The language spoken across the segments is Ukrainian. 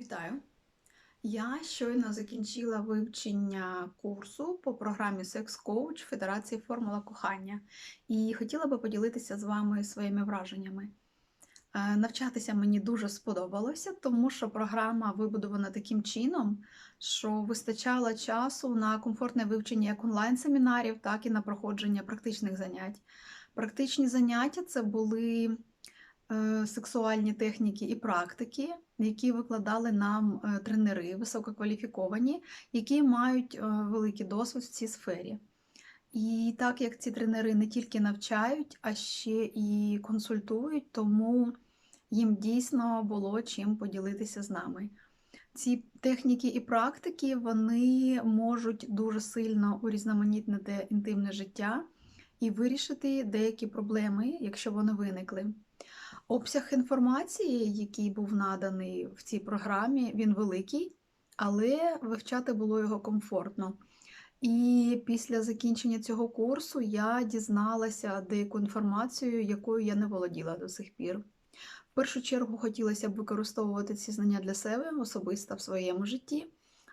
Вітаю! Я щойно закінчила вивчення курсу по програмі Sex Coach Федерації Формула кохання і хотіла би поділитися з вами своїми враженнями. Е, Навчатися мені дуже сподобалося, тому що програма вибудована таким чином, що вистачало часу на комфортне вивчення як онлайн-семінарів, так і на проходження практичних занять. Практичні заняття це були сексуальні техніки і практики, які викладали нам е, тренери висококваліфіковані, які мають е, великий досвід в цій сфері. І так як ці тренери не тільки навчають, а ще і консультують, тому їм дійсно було чим поділитися з нами. Ці техніки і практики вони можуть дуже сильно урізноманітнити інтимне життя і вирішити деякі проблеми, якщо вони виникли. Обсяг інформації, який був наданий в цій програмі, він великий, але вивчати було його комфортно. І після закінчення цього курсу я дізналася деяку інформацію, якою я не володіла до сих пір. В першу чергу хотілося б використовувати ці знання для себе особисто в своєму житті.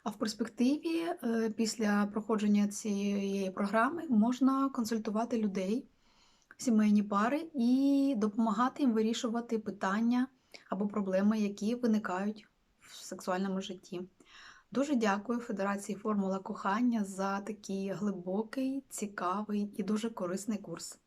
А в перспективі, е, після проходження цієї програми, можна консультувати людей, сімейні пари і допомагати їм вирішувати питання або проблеми, які виникають в сексуальному житті. Дуже дякую Федерації Формула кохання за такий глибокий, цікавий і дуже корисний курс.